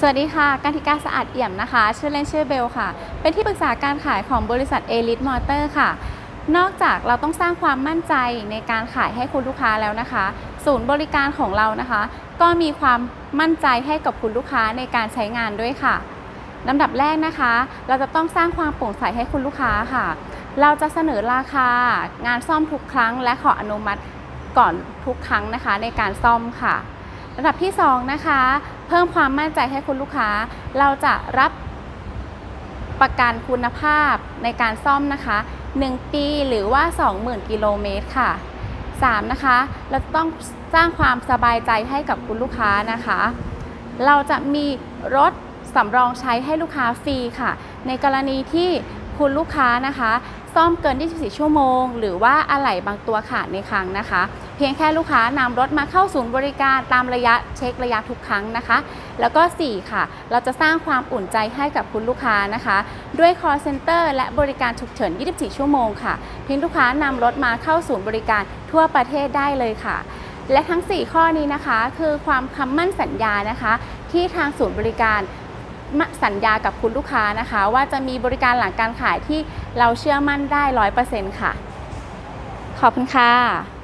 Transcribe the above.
สวัสดีค่ะ การทิกาสะอาดเอี่ยมนะคะ ชื่อเล่นชื่อเบลค่ะ เป็นที่ปรึกษาการขายของบริษัท Elite Motor ค่ะ นอกจากเราต้องสร้างความมั่นใจในการขายให้คุณลูกค้าแล้วนะคะ ศูนย์บริการของเรานะคะ ก็มีความมั่นใจให้กับคุณลูกค้าในการใช้งานด้วยค่ะลำดับแรกนะคะ เราจะต้องสร้างความโปร่งใสให้คุณลูกค้าค่ะ เราจะเสนอราคา งานซ่อมทุกครั้ง และขออนุมัติก่อนทุกครั้งนะคะ ในการซ่อมค่ะ ระดับที่ 2 นะคะ เพิ่มความมั่นใจให้คุณลูกค้า เราจะรับประกันคุณภาพในการซ่อมนะคะ 1 ปีหรือว่า 20,000 กิโลเมตรค่ะ 3. นะคะ เราต้องสร้างความสบายใจให้กับคุณลูกค้านะคะ เราจะมีรถสำรองใช้ให้ลูกค้าฟรีค่ะ ในกรณีที่ คุณลูกค้านะคะ ซ่อมเกิน 24 ชั่วโมง หรือว่าอะไหล่บางตัวขาดในครั้งนะคะ เพียงแค่ลูกค้านำรถมาเข้าศูนย์บริการตามระยะเช็คระยะทุกครั้งนะคะ แล้วก็ 4 ค่ะ เราจะสร้างความอุ่นใจให้กับคุณลูกค้านะคะ ด้วย call center และบริการฉุกเฉิน 24 ชั่วโมงค่ะ เพียงลูกค้านำรถมาเข้าศูนย์บริการทั่วประเทศได้เลยค่ะและทั้ง 4 ข้อนี้นะคะ คือความคำมั่นสัญญานะคะ ที่ทางศูนย์บริการ สัญญากับคุณลูกค้านะคะ ว่าจะมีบริการหลังการขายที่เราเชื่อมั่นได้ร้อยเปอร์เซ็นต์ค่ะ ขอบคุณค่ะ